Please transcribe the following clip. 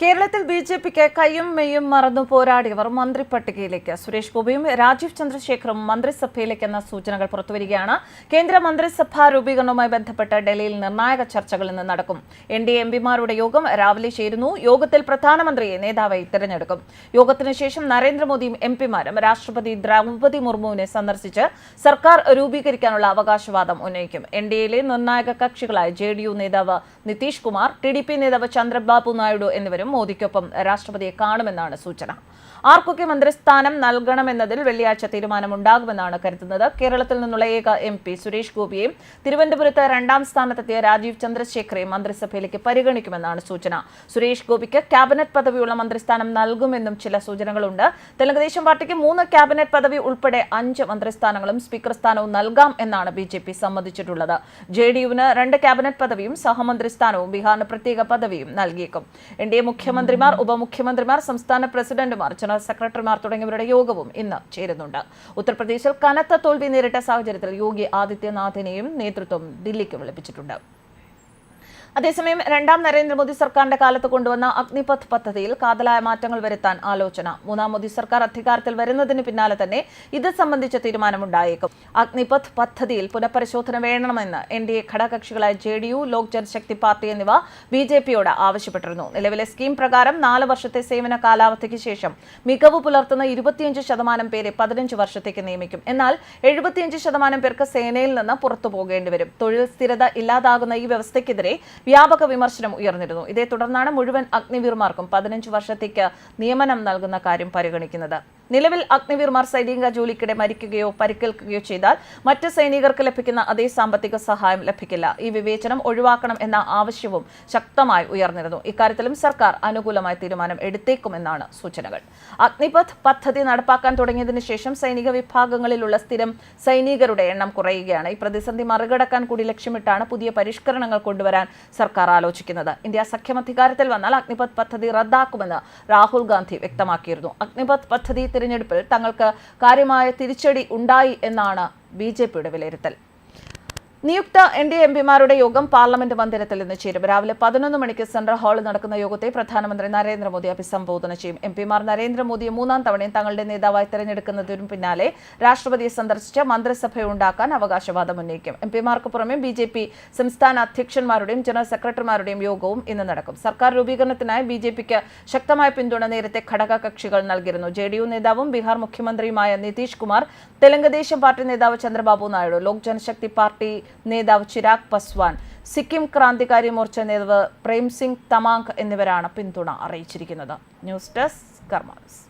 കേരളത്തിൽ B J പിക്ക് കയ്യും മെയ്യും മറന്നു പോരാടിയവർ മന്ത്രി പട്ടികയിലേക്ക് സുരേഷ് ഗോപിയും രാജീവ് ചന്ദ്രശേഖറും മന്ത്രിസഭയിലേക്കെന്ന സൂചനകൾ പുറത്തുവരികയാണ്. കേന്ദ്ര മന്ത്രിസഭാ രൂപീകരണവുമായി ബന്ധപ്പെട്ട് ഡൽഹിയിൽ നിർണായക ചർച്ചകൾ ഇന്ന് നടക്കും. എൻ ഡി എം പിമാരുടെ യോഗം രാവിലെ ചേരുന്നു. യോഗത്തിൽ പ്രധാനമന്ത്രിയെ നേതാവായി തിരഞ്ഞെടുക്കും. യോഗത്തിന് ശേഷം നരേന്ദ്രമോദിയും എം പിമാരും രാഷ്ട്രപതി ദ്രൗപതി മുർമുവിനെ സന്ദർശിച്ച് സർക്കാർ രൂപീകരിക്കാനുള്ള അവകാശവാദം ഉന്നയിക്കും. എൻ ഡി എയിലെ നിർണായക കക്ഷികളായ ജെ ഡി യു നേതാവ് Nitish Kumar T D P നേതാവ് ചന്ദ്രബാബു നായിഡു എന്നിവരും മോദിക്കൊപ്പം രാഷ്ട്രപതിയെ കാണുമെന്നാണ് സൂചന. ആർക്കൊക്കെ മന്ത്രിസ്ഥാനം നൽകണമെന്നതിൽ വെള്ളിയാഴ്ച തീരുമാനമുണ്ടാകുമെന്നാണ് കരുതുന്നത്. കേരളത്തിൽ നിന്നുള്ള ഏക എം പി സുരേഷ് ഗോപിയെയും തിരുവനന്തപുരത്ത് രണ്ടാം സ്ഥാനത്തെത്തിയ രാജീവ് ചന്ദ്രശേഖരെയും മന്ത്രിസഭയിലേക്ക് പരിഗണിക്കുമെന്നാണ് സൂചന. സുരേഷ് ഗോപിക്ക് ക്യാബിനറ്റ് പദവിയുള്ള മന്ത്രിസ്ഥാനം നൽകുമെന്നും ചില സൂചനകളുണ്ട്. തെലുങ്കുദേശം പാർട്ടിക്ക് മൂന്ന് ക്യാബിനറ്റ് പദവി ഉൾപ്പെടെ അഞ്ച് മന്ത്രിസ്ഥാനങ്ങളും സ്പീക്കർ സ്ഥാനവും നൽകാം എന്നാണ് ബി ജെ പി സമ്മതിച്ചിട്ടുള്ളത്. ജെ ഡി യുവിന് രണ്ട് ക്യാബിനറ്റ് പദവിയും സഹമന്ത്രി സ്ഥാനവും ബീഹാറിന് പ്രത്യേക പദവിയും നൽകിയേക്കും. എൻ ഡി എ മുഖ്യമന്ത്രിമാർ ഉപമുഖ്യമന്ത്രിമാർ സംസ്ഥാന പ്രസിഡന്റുമാർ ജനറൽ സെക്രട്ടറിമാർ തുടങ്ങിയവരുടെ യോഗവും ഇന്ന് ചേരുന്നുണ്ട്. ഉത്തർപ്രദേശിൽ കനത്ത തോൽവി നേരിട്ട സാഹചര്യത്തിൽ യോഗി ആദിത്യനാഥിനെയും നേതൃത്വം ദില്ലിക്ക് വിളിപ്പിച്ചിട്ടുണ്ട്. അതേസമയം രണ്ടാം നരേന്ദ്രമോദി സർക്കാരിന്റെ കാലത്ത് കൊണ്ടുവന്ന അഗ്നിപഥ് പദ്ധതിയിൽ കാതലായ മാറ്റങ്ങൾ വരുത്താൻ ആലോചന. മൂന്നാം മോദി സർക്കാർ അധികാരത്തിൽ വരുന്നതിന് പിന്നാലെ തന്നെ ഇത് സംബന്ധിച്ച തീരുമാനമുണ്ടായേക്കും. അഗ്നിപഥ് പദ്ധതിയിൽ പുനഃപരിശോധന വേണമെന്ന് N D A ഘടകകക്ഷികളായ J D U Lok Janshakti party എന്നിവ ബി ജെ പിയോട് ആവശ്യപ്പെട്ടിരുന്നു. നിലവിലെ സ്കീം പ്രകാരം നാല് വർഷത്തെ സേവന കാലാവധിക്ക് ശേഷം മികവ് പുലർത്തുന്ന ഇരുപത്തിയഞ്ച് ശതമാനം പേരെ പതിനഞ്ച് വർഷത്തേക്ക് നിയമിക്കും. എന്നാൽ എഴുപത്തിയഞ്ച് ശതമാനം പേർക്ക് സേനയിൽ നിന്ന് പുറത്തു പോകേണ്ടി വരും. തൊഴിൽ സ്ഥിരത ഇല്ലാതാകുന്ന ഈ വ്യവസ്ഥയ്ക്കെതിരെ വ്യാപക വിമർശനം ഉയർന്നിരുന്നു. ഇതേ തുടർന്നാണ് മുഴുവൻ അഗ്നിവീർമാർക്കും പതിനഞ്ച് വർഷത്തേക്ക് നിയമനം നൽകുന്ന കാര്യം പരിഗണിക്കുന്നത്. നിലവിൽ അഗ്നിവീർമാർ സൈനിക ജോലിക്കിടെ മരിക്കുകയോ പരിക്കേൽക്കുകയോ ചെയ്താൽ മറ്റ് സൈനികർക്ക് ലഭിക്കുന്ന അതേ സാമ്പത്തിക സഹായം ലഭിക്കില്ല. ഈ വിവേചനം ഒഴിവാക്കണം എന്ന ആവശ്യവും ശക്തമായി ഉയർന്നിരുന്നു. ഇക്കാര്യത്തിലും സർക്കാർ അനുകൂലമായ തീരുമാനം എടുത്തേക്കുമെന്നാണ് സൂചനകൾ. അഗ്നിപഥ് പദ്ധതി നടപ്പാക്കാൻ തുടങ്ങിയതിന് ശേഷം സൈനിക വിഭാഗങ്ങളിലുള്ള സ്ഥിരം സൈനികരുടെ എണ്ണം കുറയുകയാണ്. ഈ പ്രതിസന്ധി മറികടക്കാൻ കൂടി ലക്ഷ്യമിട്ടാണ് പുതിയ പരിഷ്കരണങ്ങൾ കൊണ്ടുവരാൻ സർക്കാർ ആലോചിക്കുന്നത്. ഇന്ത്യ സഖ്യം അധികാരത്തിൽ വന്നാൽ അഗ്നിപഥ് പദ്ധതി റദ്ദാക്കുമെന്ന് രാഹുൽ ഗാന്ധി വ്യക്തമാക്കിയിരുന്നു. അഗ്നിപഥ് പദ്ധതി തിരഞ്ഞെടുപ്പിൽ തങ്ങൾക്ക് കാര്യമായ തിരിച്ചടി ഉണ്ടായി എന്നാണ് ബി ജെ പിയുടെ വിലയിരുത്തൽ. നിയുക്ത എൻ ഡി എം പിമാരുടെ യോഗം പാർലമെന്റ് മന്ദിരത്തിൽ ഇന്ന് ചേരും. രാവിലെ പതിനൊന്ന് മണിക്ക് സെൻട്രൽ ഹാളിൽ നടക്കുന്ന യോഗത്തെ പ്രധാനമന്ത്രി നരേന്ദ്രമോദി അഭിസംബോധന ചെയ്യും. എം പിമാർ നരേന്ദ്രമോദിയെ മൂന്നാം തവണയും തങ്ങളുടെ നേതാവായി തെരഞ്ഞെടുക്കുന്നതിനു പിന്നാലെ രാഷ്ട്രപതിയെ സന്ദർശിച്ച് മന്ത്രിസഭയുണ്ടാക്കാൻ അവകാശവാദം ഉന്നയിക്കും. എം പിമാർക്ക് പുറമെ ബി ജെ പി സംസ്ഥാന അധ്യക്ഷന്മാരുടെയും ജനറൽ സെക്രട്ടറിമാരുടെയും യോഗവും ഇന്ന് നടക്കും. സർക്കാർ രൂപീകരണത്തിനായി ബി ജെ പിക്ക് ശക്തമായ പിന്തുണ നേരത്തെ ഘടക കക്ഷികൾ നൽകിയിരുന്നു. ജെ ഡി യു നേതാവും ബീഹാർ മുഖ്യമന്ത്രിയുമായ നിതീഷ് കുമാർ തെലുങ്കുദേശം പാർട്ടി നേതാവ് ചന്ദ്രബാബു നായിഡു ലോക് ജനശക്തി പാർട്ടി നേതാവ് ചിരാഗ് പസ്വാൻ സിക്കിം ക്രാന്തികാരി മോർച്ച നേതാവ് പ്രേം സിംഗ് തമാങ് എന്നിവരാണ് പിന്തുണ അറിയിച്ചിരിക്കുന്നത്. News desk karmas